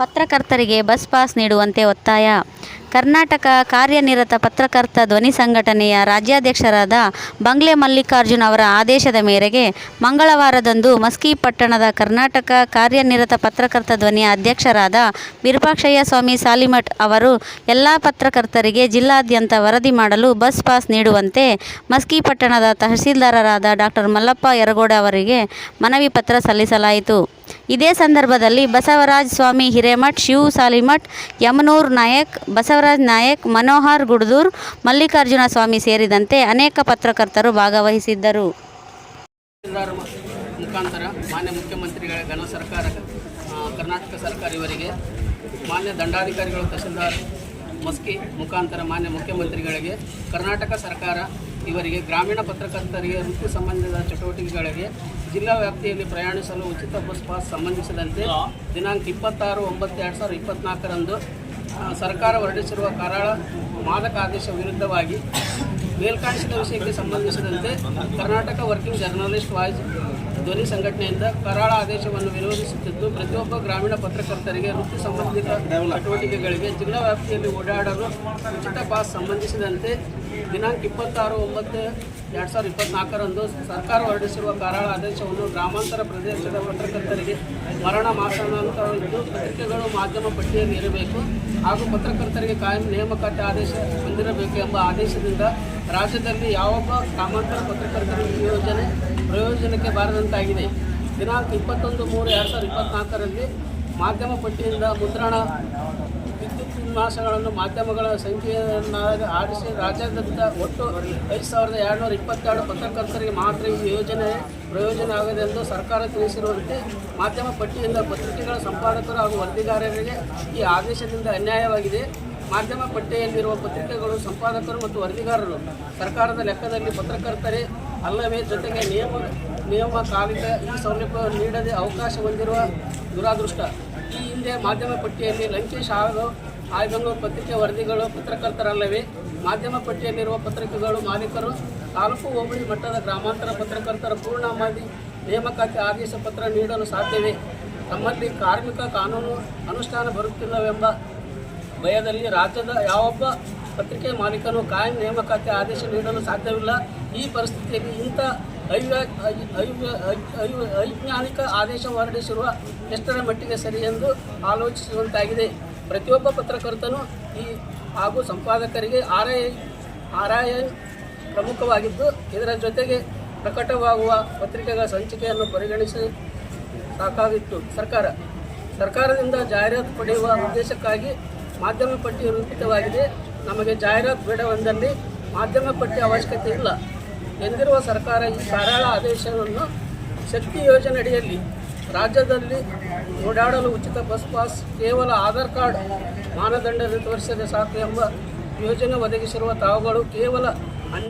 ಪತ್ರಕರ್ತರಿಗೆ bus pass ನೀಡುವಂತೆ ಒತ್ತಾಯ. ಕರ್ನಾಟಕ ಕಾರ್ಯನಿರತ ಪತ್ರಕರ್ತ ಧ್ವನಿ ಸಂಘಟನೆಯ ರಾಜ್ಯಾಧ್ಯಕ್ಷರಾದ ಬಂಗ್ಲೆ ಮಲ್ಲಿಕಾರ್ಜುನ್ ಅವರ ಆದೇಶದ ಮೇರೆಗೆ ಮಂಗಳವಾರದಂದು ಮಸ್ಕಿ ಪಟ್ಟಣದ ಕರ್ನಾಟಕ ಕಾರ್ಯನಿರತ ಪತ್ರಕರ್ತ ಧ್ವನಿಯ ಅಧ್ಯಕ್ಷರಾದ ವಿರೂಪಾಕ್ಷಯ್ಯ ಸ್ವಾಮಿ ಸಾಲಿಮಠ್ ಅವರು ಎಲ್ಲ ಪತ್ರಕರ್ತರಿಗೆ ಜಿಲ್ಲಾದ್ಯಂತ ವರದಿ ಮಾಡಲು ಬಸ್ ಪಾಸ್ ನೀಡುವಂತೆ ಮಸ್ಕಿ ಪಟ್ಟಣದ ತಹಸೀಲ್ದಾರರಾದ ಡಾಕ್ಟರ್ ಮಲ್ಲಪ್ಪ ಯರಗೋಡ ಅವರಿಗೆ ಮನವಿ ಪತ್ರ ಸಲ್ಲಿಸಲಾಯಿತು. ಇದೇ ಸಂದರ್ಭದಲ್ಲಿ ಬಸವರಾಜ್ ಸ್ವಾಮಿ ಹಿರೇಮಠ್, ಶಿವ್ ಸಾಲಿಮಠ್, ಯಮನೂರ್ ನಾಯಕ್, ಬಸವರಾಜ್ ನಾಯಕ್, ಮನೋಹರ್ ಗುಡ್ದೂರ್, ಮಲ್ಲಿಕಾರ್ಜುನ ಸ್ವಾಮಿ ಸೇರಿದಂತೆ ಅನೇಕ ಪತ್ರಕರ್ತರು ಭಾಗವಹಿಸಿದ್ದರು. ಮುಖಾಂತರ ಮಾನ್ಯ ಮುಖ್ಯಮಂತ್ರಿಗಳ ಘನ ಸರ್ಕಾರ ಕರ್ನಾಟಕ ಸರ್ಕಾರ ಇವರಿಗೆ ಮಾನ್ಯ ದಂಡಾಧಿಕಾರಿಗಳು, ತಹಸೀಲ್ದಾರ್ ಮಸ್ಕಿ ಮುಖಾಂತರ ಮಾನ್ಯ ಮುಖ್ಯಮಂತ್ರಿಗಳಿಗೆ ಕರ್ನಾಟಕ ಸರ್ಕಾರ ಇವರಿಗೆ ಗ್ರಾಮೀಣ ಪತ್ರಕರ್ತರಿಗೆ ವೃತ್ತಿ ಸಂಬಂಧಿತ ಚಟುವಟಿಕೆಗಳಿಗೆ ಜಿಲ್ಲಾ ವ್ಯಾಪ್ತಿಯಲ್ಲಿ ಪ್ರಯಾಣಿಸಲು ಉಚಿತ ಬಸ್ ಪಾಸ್ ಸಂಬಂಧಿಸಿದಂತೆ ದಿನಾಂಕ ಇಪ್ಪತ್ತಾರು, ಒಂಬತ್ತು, ಎರಡು ಸಾವಿರದ ಇಪ್ಪತ್ತ್ನಾಲ್ಕರಂದು ಸರ್ಕಾರ ಹೊರಡಿಸಿರುವ ಕರಾಳ ಮಾದಕ ಆದೇಶ ವಿರುದ್ಧವಾಗಿ ಮೇಲ್ಕಾಣಿಸಿದ ವಿಷಯಕ್ಕೆ ಸಂಬಂಧಿಸಿದಂತೆ ಕರ್ನಾಟಕ ವರ್ಕಿಂಗ್ ಜರ್ನಲಿಸ್ಟ್ ವಾಯ್ಸ್ ಧ್ವನಿ ಸಂಘಟನೆಯಿಂದ ಕರಾಳ ಆದೇಶವನ್ನು ವಿರೋಧಿಸುತ್ತಿದ್ದು, ಪ್ರತಿಯೊಬ್ಬ ಗ್ರಾಮೀಣ ಪತ್ರಕರ್ತರಿಗೆ ವೃತ್ತಿ ಸಂಬಂಧಿತ ಚಟುವಟಿಕೆಗಳಿಗೆ ಜಿಲ್ಲಾ ವ್ಯಾಪ್ತಿಯಲ್ಲಿ ಓಡಾಡಲು ಉಚಿತ ಪಾಸ್ ಸಂಬಂಧಿಸಿದಂತೆ ದಿನಾಂಕ ಇಪ್ಪತ್ತಾರು ಒಂಬತ್ತು ಎರಡು ಸಾವಿರದ ಇಪ್ಪತ್ನಾಲ್ಕರಂದು ಸರ್ಕಾರ ಹೊರಡಿಸಿರುವ ಕರಾಳ ಆದೇಶವನ್ನು ಗ್ರಾಮಾಂತರ ಪ್ರದೇಶದ ಪತ್ರಕರ್ತರಿಗೆ ಮರಣ ಮಾಸಾಂತರವಿದ್ದು ಪತ್ರಿಕೆಗಳು ಮಾಧ್ಯಮ ಪಟ್ಟಿಯಲ್ಲಿ ಇರಬೇಕು ಹಾಗೂ ಪತ್ರಕರ್ತರಿಗೆ ಕಾಯಂ ನೇಮಕಾತಿ ಆದೇಶ ಹೊಂದಿರಬೇಕು ಎಂಬ ಆದೇಶದಿಂದ ರಾಜ್ಯದಲ್ಲಿ ಯಾವೊಬ್ಬ ಗ್ರಾಮಾಂತರ ಪತ್ರಕರ್ತರ ಯೋಜನೆ ಪ್ರಯೋಜನಕ್ಕೆ ಬಾರದಂತಾಗಿದೆ. ದಿನಾಂಕ ಇಪ್ಪತ್ತೊಂದು ಮೂರು ಎರಡು ಸಾವಿರದ ಇಪ್ಪತ್ನಾಲ್ಕರಲ್ಲಿ ಮಾಧ್ಯಮ ಪಟ್ಟಿಯಿಂದ ಮುದ್ರಣ ವಿನ್ಯಾಸಗಳನ್ನು ಮಾಧ್ಯಮಗಳ ಸಂಖ್ಯೆಯನ್ನಾಗಿ ಆಡಿಸಿ ರಾಜ್ಯಾದ್ಯಂತ ಒಟ್ಟು ಐದು ಸಾವಿರದ ಎರಡುನೂರ ಇಪ್ಪತ್ತೆರಡು ಪತ್ರಕರ್ತರಿಗೆ ಮಾತ್ರ ಈ ಯೋಜನೆ ಪ್ರಯೋಜನ ಆಗಿದೆ ಎಂದು ಸರ್ಕಾರ ತಿಳಿಸಿರುವಂತೆ ಮಾಧ್ಯಮ ಪಟ್ಟಿಯಿಂದ ಪತ್ರಿಕೆಗಳ ಸಂಪಾದಕರು ಹಾಗೂ ವರದಿಗಾರರಿಗೆ ಈ ಆದೇಶದಿಂದ ಅನ್ಯಾಯವಾಗಿದೆ. ಮಾಧ್ಯಮ ಪಟ್ಟಿಯಲ್ಲಿರುವ ಪತ್ರಿಕೆಗಳು ಸಂಪಾದಕರು ಮತ್ತು ವರದಿಗಾರರು ಸರ್ಕಾರದ ಲೆಕ್ಕದಲ್ಲಿ ಪತ್ರಕರ್ತರೇ ಅಲ್ಲವೇ, ಜೊತೆಗೆ ನಿಯಮ, ನಿಯಮಕಾಲಿಕ ಈ ಸೌಲಭ್ಯವನ್ನು ನೀಡದೆ ಅವಕಾಶ ಹೊಂದಿರುವ ದುರಾದೃಷ್ಟ. ಈ ಹಿಂದೆ ಮಾಧ್ಯಮ ಪಟ್ಟಿಯಲ್ಲಿ ಲಂಕೇಶ್ ಹಾಗೂ ಆಯ್ಬೆಂಗಳೂರು ಪತ್ರಿಕೆ ವರದಿಗಳು ಪತ್ರಕರ್ತರಲ್ಲವೇ? ಮಾಧ್ಯಮ ಪಟ್ಟಿಯಲ್ಲಿರುವ ಪತ್ರಿಕೆಗಳು ಮಾಲೀಕರು, ತಾಲೂಕು ಹೋಬಳಿ ಮಟ್ಟದ ಗ್ರಾಮಾಂತರ ಪತ್ರಕರ್ತರ ಪೂರ್ಣ ಮಾದಿ, ನೇಮಕಾತಿ ಆದೇಶ ಪತ್ರ ನೀಡಲು ಸಾಧ್ಯವೇ? ತಮ್ಮಲ್ಲಿ ಕಾರ್ಮಿಕ ಕಾನೂನು ಅನುಷ್ಠಾನ ಬರುತ್ತಿಲ್ಲವೆಂಬ ಭಯದಲ್ಲಿ ರಾಜ್ಯದ ಯಾವೊಬ್ಬ ಪತ್ರಿಕೆ ಮಾಲೀಕನು ಕಾಯಂ ನೇಮಕಾತಿ ಆದೇಶ ನೀಡಲು ಸಾಧ್ಯವಿಲ್ಲ. ಈ ಪರಿಸ್ಥಿತಿಯಲ್ಲಿ ಇಂಥ ಐಜ್ಞಾನಿಕ ಆದೇಶ ಹೊರಡಿಸಿರುವ ಎಷ್ಟರ ಮಟ್ಟಿಗೆ ಸರಿ ಎಂದು ಆಲೋಚಿಸುವಂತಾಗಿದೆ. ಪ್ರತಿಯೊಬ್ಬ ಪತ್ರಕರ್ತನು ಈ ಹಾಗೂ ಸಂಪಾದಕರಿಗೆ ಆರ್ ಐ ಪ್ರಮುಖವಾಗಿದ್ದು, ಇದರ ಜೊತೆಗೆ ಪ್ರಕಟವಾಗುವ ಪತ್ರಿಕೆಗಳ ಸಂಚಿಕೆಯನ್ನು ಪರಿಗಣಿಸಿ ಸಾಕಾಗಿತ್ತು. ಸರ್ಕಾರ, ಸರ್ಕಾರದಿಂದ ಜಾಹೀರಾತು ಪಡೆಯುವ ಉದ್ದೇಶಕ್ಕಾಗಿ ಮಾಧ್ಯಮ ಪಟ್ಟಿ ರೂಪಿತವಾಗಿದೆ. ನಮಗೆ ಜಾಹೀರಾತು ಬೇಡವೆಂದಲ್ಲಿ ಮಾಧ್ಯಮ ಪಟ್ಟಿ ಅವಶ್ಯಕತೆ ಇಲ್ಲ. ಎಂದಿರುವ ಸರ್ಕಾರ ಈ ಕರಾಳ ಆದೇಶವನ್ನು ಶಕ್ತಿ ಯೋಜನೆಯಡಿಯಲ್ಲಿ ರಾಜ್ಯದಲ್ಲಿ ಓಡಾಡಲು ಉಚಿತ ಬಸ್ ಪಾಸ್, ಕೇವಲ ಆಧಾರ್ ಕಾರ್ಡ್ ಮಾನದಂಡದ ತೋರಿಸದೆ ಸಾಕು ಎಂಬ ಯೋಜನೆ ಒದಗಿಸಿರುವ ತಾವುಗಳು ಕೇವಲ